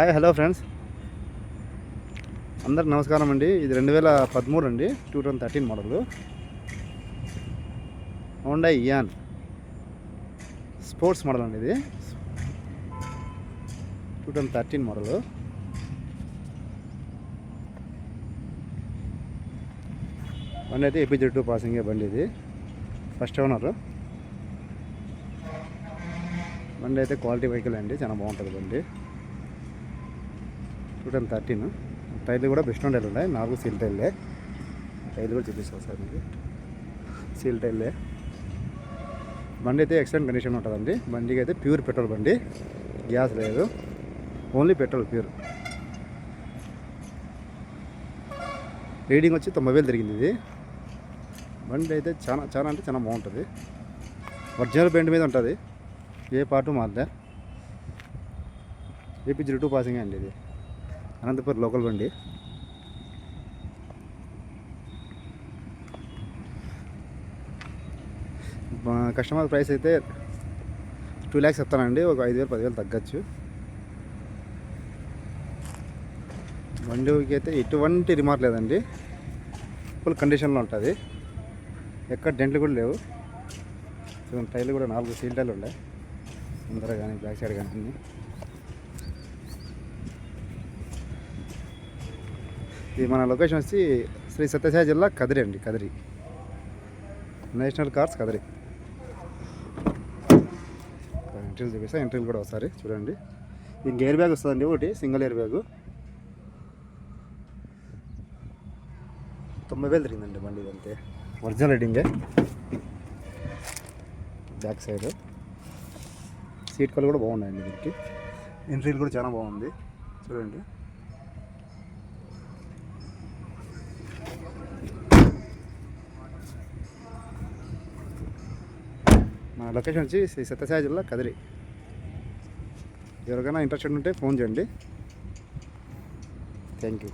Hi hello friends. అందరికి నమస్కారం అండి. ఇది రెండు వేల పదమూడు అండి two thousand thirteen model. Honda Ian sports model అండి ఇది. Two thousand thirteen model. బండి అయితే ఏపీ టూ పాసింగ్ బండి ఇది. First owner. బండి అయితే క్వాలిటీ వెహికల్ అండి చాలా బాగుంటుంది బండి. Two ten thirteen. టైర్లు కూడా బెస్ట్ టైర్లు ఉన్నాయి. నాలుగు సీల్ టైర్లే. టైర్లు కూడా చూపిస్తాను సార్ మీకు. సీల్ టైర్లే. బండి అయితే ఎక్సలెంట్ కండిషన్ ఉంటుందండి. బండికి అయితే ప్యూర్ పెట్రోల్ బండి. గ్యాస్ లేదు. Only petrol pure. రీడింగ్ వచ్చి తొంభై వేలు తిరిగింది ఇది. బండి అయితే చాలా చాలా అంటే చాలా బాగుంటుంది. ఒరిజినల్ పెయింట్ మీద ఉంటుంది. ఏ పార్టు మారలే ఏపీ జీరో టూ పాసింగ్ అండి ఇది. అనంతపురం లోకల్ బండి. కస్టమర్ ప్రైస్ అయితే టూ ల్యాక్స్ చెప్తానండి ఒక ఐదు వేలు పదివేలు తగ్గచ్చు. బండికి అయితే ఎటువంటి రిమార్క్ లేదండి. ఫుల్ కండిషన్లో ఉంటుంది. ఎక్కడ డెంట్లు కూడా లేవు. టైర్లు కూడా నాలుగు సీల్ టైర్లు ఉన్నాయి. ముందర కానీ బ్యాక్ సైడ్ కానీ ఇది మన లొకేషన్ వచ్చి శ్రీ సత్యసాయి జిల్లా కదిరి అండి కదిరి. National cars Kadiri. ఎంట్రీలు చూపిస్తా ఎంట్రీలు కూడా ఒకసారి చూడండి. దీనికి ఎయిర్ బ్యాగ్ వస్తుందండి ఒకటి సింగిల్ ఎయిర్ బ్యాగ్. తొంభై వేలు తిరిగిందండి బండి ఇదంతే. ఒరిజినల్ రైడింగే బ్యాక్ సైడ్ సీట్ కళ్ళు కూడా బాగున్నాయండి దీనికి. ఎంట్రీలు కూడా చాలా బాగుంది. చూడండి. లొకేషన్ వచ్చి శ్రీ సత్యసాయి జిల్లా కదిరి. ఎవరికైనా ఇంట్రెస్టెడ్ ఉంటే ఫోన్ చేయండి. Thank you